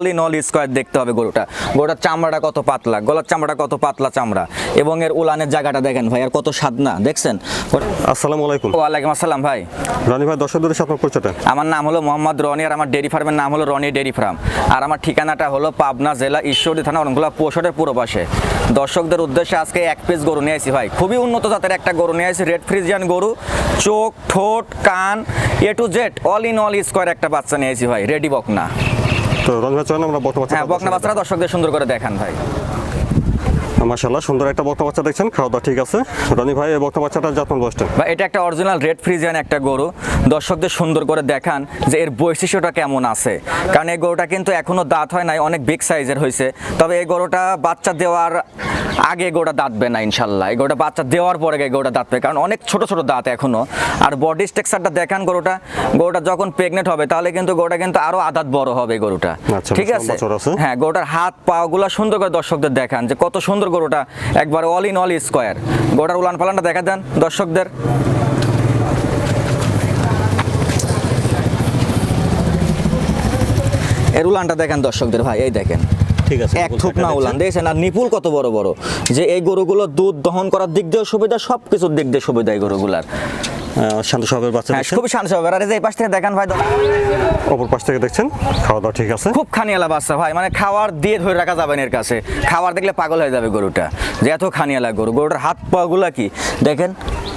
All in all square দেখতে হবে গরুটা। গরুটার চামড়াটা কত পাতলা গলার চামড়াটা কত পাতলা চামড়া এবং এর উলানের জায়গাটা দেখেন ভাই আর কত সাদনা দেখছেন? আসসালামু আলাইকুম। ওয়ালাইকুম আসসালাম ভাই। রানী ভাই দর্শক দূরে আপনার পরিচয়টা? আমার নাম হলো মোহাম্মদ রনি আর আমার ডেরি ফার্মের নাম হলো রনি ডেরি ফার্ম। আর আমার ঠিকানাটা হলো পাবনা জেলা ঈশ্বরদী থানা অরণগুলা পোষটের পুরো পাশে। দর্শকদের উদ্দেশ্যে আজকে এক পিস গরু নিয়ে আসি ভাই। খুবই উন্নত জাতের একটা গরু নিয়ে আসি রেড ফ্রিজিয়ান গরু। চোখ ঠোঁট কান A to Z all in all square একটা বাচ্চা নিয়ে আসি ভাই রেডি বকনা। তো রানী ভাই চলেন আমরা বর্তমান হ্যাঁ বকনা বাচ্চারা দর্শকদের সুন্দর করে দেখান ভাই। মাশাআল্লাহ সুন্দর একটা বক্তা বাচ্চা দেখছেন খাওয়া দাওয়া ঠিক আছে। রনি ভাই এই বক্তা বাচ্চাটা যত্ন বসছেন বা এটা একটা অরিজিনাল রেড ফ্রিজিয়ান একটা গরু। দর্শকদের সুন্দর করে দেখান যে এর বৈশিষ্ট্যটা কেমন আছে। কারণ এই গরুটা কিন্তু এখনও দাঁত হয় নাই অনেক বিগ সাইজের হয়েছে। তবে এই গরুটা বাচ্চা দেওয়ার আগে গরুটা দাঁতবে না ইনশাল্লাহ। এই গরুটা বাচ্চা দেওয়ার পরে গরুটা দাঁতবে কারণ অনেক ছোট ছোট দাঁত এখনও। আর বডি স্ট্রাকচারটা দেখান গরুটা। গরুটা যখন প্রেগনেন্ট হবে তাহলে কিন্তু গরুটা কিন্তু আরও আদাত বড় হবে গরুটা। আচ্ছা, ঠিক আছে? হ্যাঁ গরুটার হাত পা গুলা সুন্দর করে দর্শকদের দেখান যে কত সুন্দর গরুটা একবার অল ইন অল স্কোয়ার গরুটার উলান পালানটা দেখা দেন দর্শকদের। এর উলানটা দেখেন দর্শকদের ভাই এই দেখেন। ঠিক আছে এক থুপ না উলান। দেখছেন আর নিপুল কত বড় বড়? যে এই গরুগুলো দুধ দহন করার দিক দিয়ে সুবিধা সব কিছুর দিক দিয়ে সুবিধা এই গরুগুলার। শান্ত স্বভাবের বাচ্চা হ্যাঁ খুবই শান্ত স্বভাবের। আর এই পাশ থেকে দেখান ভাই অপর পাশ থেকে দেখছেন? খাওয়া দাওয়া ঠিক আছে? খুব খানিয়ালা বাচ্চা ভাই মানে খাওয়ার দিয়ে ধরে রাখা যাবে না এর কাছে। খাবার দেখলে পাগল হয়ে যাবে গরুটা। যে এত খানিয়ালা গরু গরুটার হাত পাগুলা কি? দেখেন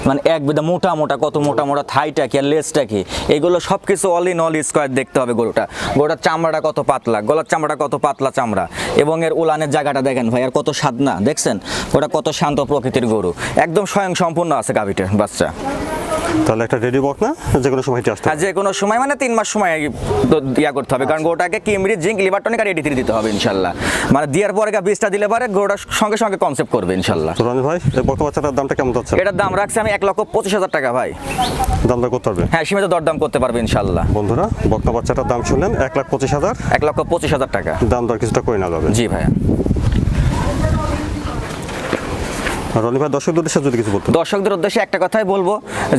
মানে এক বিধা মোটা মোটা কত মোটা মোটা থাইটা কি আর লেজটা কি? এগুলো সব কিছু অল ইন অল স্কোয়ার দেখতে হবে গরুটা। গরুটার চামড়াটা কত পাতলা গলার চামড়াটা কত পাতলা চামড়া। এবং এর উলানের জায়গাটা দেখেন ভাই আর কত সাদনা দেখছেন? ওটা কত শান্ত প্রকৃতির গরু। একদম স্বয়ং সম্পূর্ণ আছে গাভিটার বাচ্চা। তাহলে একটা রেডি বক না? যে কোনো সময় আসতে যে কোনো সময় মানে তিন মাস সময় ইয়া করতে হবে। কারণ গোটাকে কিমরি জিঙ্ক লিভার টনিক আর এডিথ্রি দিতে হবে ইনশাল্লাহ। মানে দেওয়ার পরে গা বীজটা দিলে পরে গোটা সঙ্গে সঙ্গে কনসেপ্ট করবে ইনশাল্লাহ। রানী ভাই এই বক্তা বাচ্চাটার দামটা কেমন যাচ্ছে? এটার দাম রাখছি আমি এক লক্ষ পঁচিশ হাজার টাকা ভাই। দামটা করতে পারবে? হ্যাঁ সীমিত দরদাম করতে পারবে ইনশাল্লাহ। বন্ধুরা বক্তা বাচ্চাটার দাম শুনলেন এক লাখ পঁচিশ হাজার। এক লক্ষ পঁচিশ হাজার টাকা। দাম দর কিছুটা করে না যাবে? জি ভাইয়া। রনি ভাই দর্শক উদ্দেশ্যে কিছু দর্শকদের উদ্দেশ্যে একটা কথাই বলব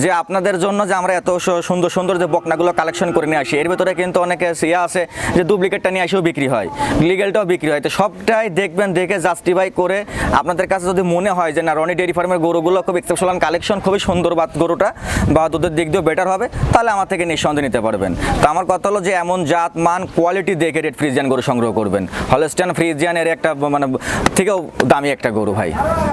যে আপনাদের জন্য যে আমরা এত সুন্দর সুন্দর যে বকনাগুলো কালেকশন করে নিয়ে আসি, এর ভিতরে কিন্তু অনেকে ইয়ে আছে যে ডুপ্লিকেটটা নিয়ে আসেও বিক্রি হয় লিগেলটাও বিক্রি হয়। তো সবটাই দেখবেন, দেখে জাস্টিফাই করে আপনাদের কাছে যদি মনে হয় যে না, রনি ডেয়ারি ফার্মের গরুগুলো খুব এক্সেপশনাল কালেকশন খুবই সুন্দর বা গরুটা বা দুধের দিক দিয়েও বেটার হবে, তাহলে আমার থেকে নিঃসন্দেহে নিতে পারবেন। তো আমার কথা হলো যে এমন জাত, মান কোয়ালিটি দেখে রেড ফ্রিজিয়ান গরু সংগ্রহ করবেন। হলস্টান ফ্রিজিয়ানের একটা মানে থেকেও দামি একটা গরু ভাই।